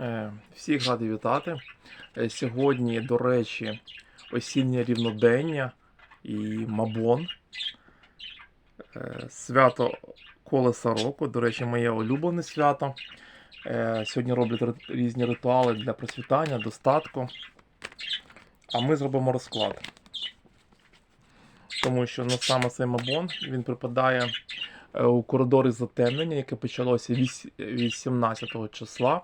Е, Всіх радий вітати. Е, Сьогодні, до речі, осіннє рівнодення і Мабон. Е, Свято Колеса року. До речі, моє улюблене свято. Сьогодні роблять різні ритуали для процвітання, достатку. А ми зробимо розклад. Тому що ну, саме цей Мабон він припадає у коридори затемнення, яке почалося 18 числа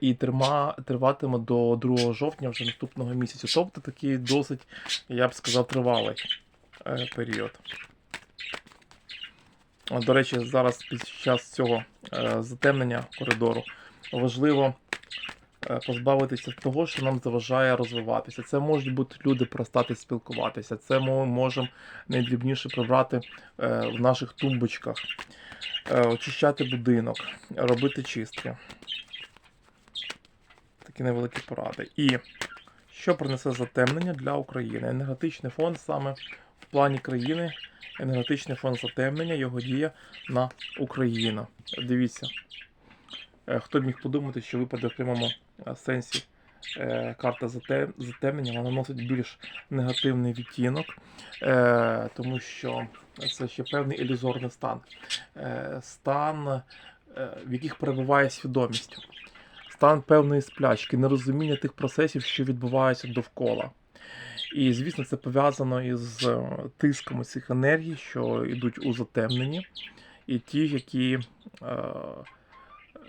і трима, триватиме до 2 жовтня вже наступного місяця. Тобто такий досить, я б сказав, тривалий е, період. До речі, зараз під час цього е, затемнення коридору важливо е, позбавитися того, що нам заважає розвиватися. Це можуть бути люди перестати спілкуватися. Це ми можемо найдрібніше прибрати е, в наших тумбочках, е, очищати будинок, робити чистки. Такі невеликі поради. І що принесе затемнення для України? Енергетичний фон саме в плані країни, енергетичний фон затемнення, його дія на Україну. Дивіться, е, хто б міг подумати, що випаде в прямому сенсі е, карта затемнення, вона носить більш негативний відтінок, е, тому що це ще певний ілюзорний стан. Стан, в яких перебуває свідомість стан певної сплячки, нерозуміння тих процесів, що відбуваються довкола. І, звісно, це пов'язано із е, тисками цих енергій, що йдуть у затемненні, і ті, які, е,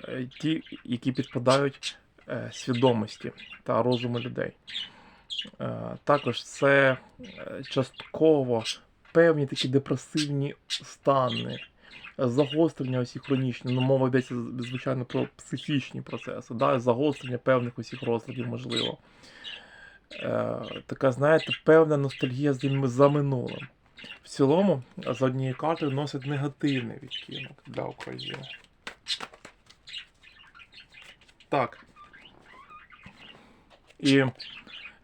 е, ті, які підпадають е, свідомості та розуму людей. Е, Також це частково певні такі депресивні стани, загострення усіх хронічні, ну мова йдеться звичайно про психічні процеси, да, загострення певних усіх розладів, можливо. Е, така, знаєте, певна ностальгія за, минулим. В цілому, за однією картою носить негативний відтінок для України. Так. І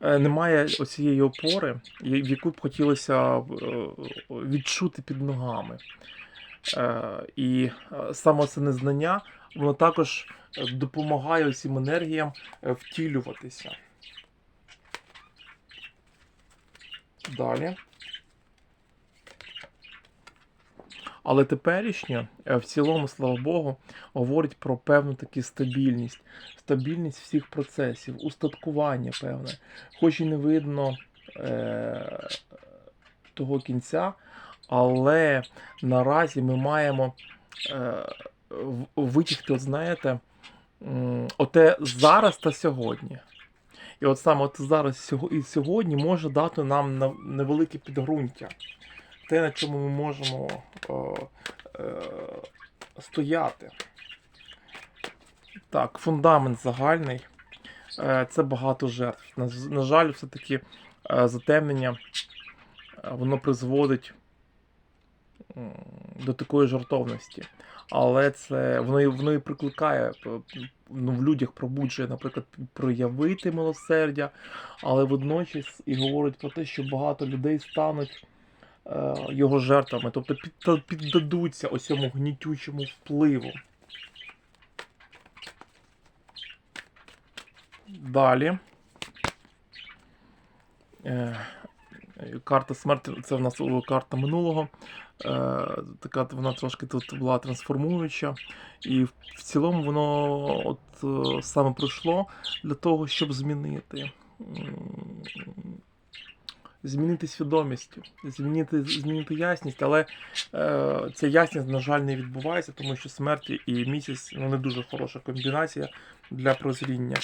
е, немає оцієї опори, в яку б хотілося е, відчути під ногами. Е, І е, саме це незнання, воно також е, допомагає цим енергіям втілюватися. Далі. Але теперішнє, в цілому, слава Богу, говорить про певну таку стабільність, стабільність всіх процесів, устаткування певне. Хоч і не видно е- того кінця, але наразі ми маємо е, витягти, от знаєте, оте зараз та сьогодні. І от саме от зараз і сьогодні може дати нам невелике підґрунтя. Те, на чому ми можемо е, е, стояти. Так, фундамент загальний. Е, це багато жертв. На, на жаль, все-таки е, затемнення е, воно призводить до такої жартовності. Але це воно, воно і прикликає ну, в людях пробуджує, наприклад, проявити милосердя, але водночас і говорить про те, що багато людей стануть е, його жертвами, тобто під, піддадуться цьому гнітючому впливу. Далі. Е, карта смерті це в нас карта минулого. Е, така вона трошки тут була трансформуюча. І в цілому воно от е, саме прийшло для того, щоб змінити. Змінити свідомість, змінити, змінити ясність, але е, ця ясність, на жаль, не відбувається, тому що смерті і місяць ну, не дуже хороша комбінація для прозріння,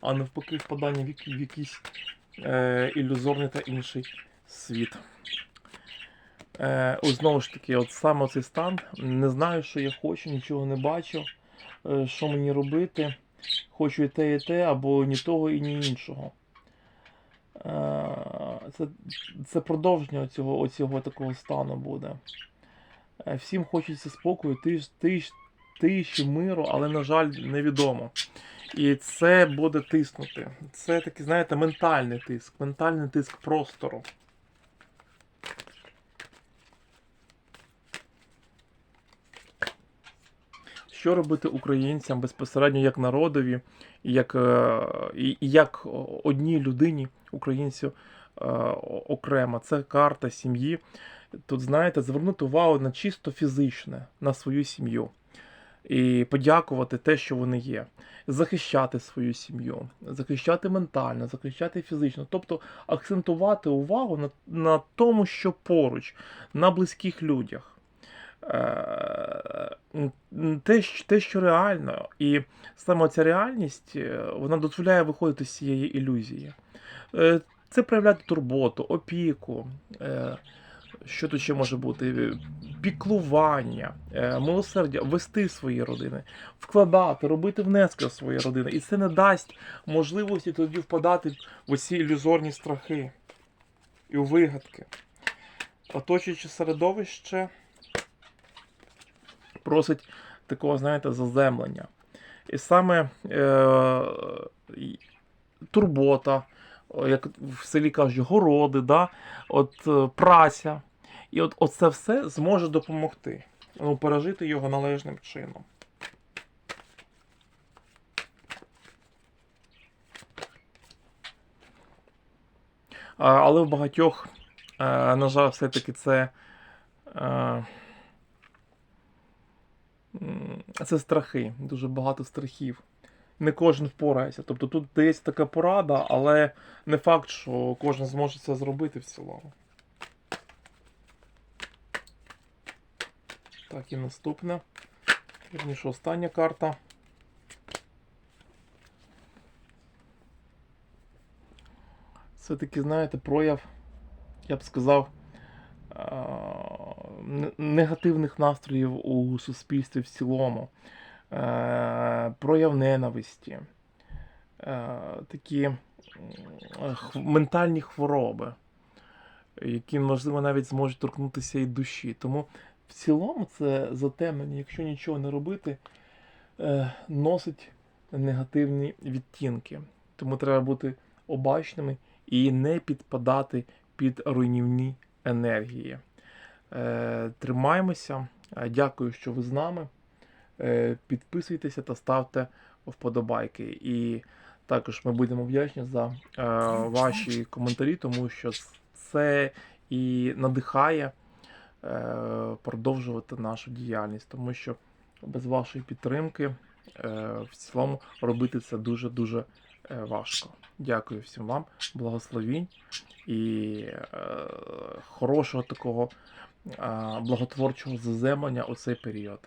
а навпаки, впадання в якийсь е, ілюзорний та інший світ. Е, ось знову ж таки, от саме цей стан. Не знаю, що я хочу, нічого не бачу. Е, що мені робити? Хочу і те, і те, або ні того, і ні іншого. Е, це, це продовження цього, оцього такого стану буде. Е, всім хочеться спокою, тиш, тиш, тиші, миру, але, на жаль, невідомо. І це буде тиснути. Це такий, знаєте, ментальний тиск, ментальний тиск простору. Що робити українцям безпосередньо як народові, як, е, і, як одній людині, українцю е, окремо. Це карта сім'ї. Тут, знаєте, звернути увагу на чисто фізичне, на свою сім'ю. І подякувати те, що вони є, захищати свою сім'ю, захищати ментально, захищати фізично, тобто акцентувати увагу на, на тому, що поруч, на близьких людях. Е, Те, те, що реально, і саме ця реальність е, вона дозволяє виходити з цієї ілюзії. Е, Це проявляти турботу, опіку. Що тут ще може бути? Піклування, милосердя, вести свої родини, вкладати, робити внески в свої родини. І це не дасть можливості тоді впадати в оці ілюзорні страхи і вигадки. Оточуючи середовище просить такого, знаєте, заземлення. І саме е, турбота, як в селі кажуть, городи, да? от, е, праця. І от, от це все зможе допомогти ну, пережити його належним чином. Але в багатьох, е, на жаль, все-таки це. Е, м, це страхи, дуже багато страхів. Не кожен впорається. Тобто тут дається така порада, але не факт, що кожен зможе це зробити в цілому. Так, і наступне. Вірніше, остання карта. Це таки, знаєте, прояв, я б сказав, негативних настроїв у суспільстві в цілому, Е, прояв ненависті, Е, такі ментальні хвороби, які, можливо, навіть зможуть торкнутися і душі. Тому в цілому це затемнення, якщо нічого не робити, е, носить негативні відтінки. Тому треба бути обачними і не підпадати під руйнівні енергії. Е, Тримаємося. Е, Дякую, що ви з нами. Е, Підписуйтеся та ставте вподобайки. І також ми будемо вдячні за ваші коментарі, тому що це і надихає продовжувати нашу діяльність, тому що без вашої підтримки в цілому робити це дуже-дуже важко. Дякую всім вам, благословінь і хорошого такого благотворчого заземлення у цей період.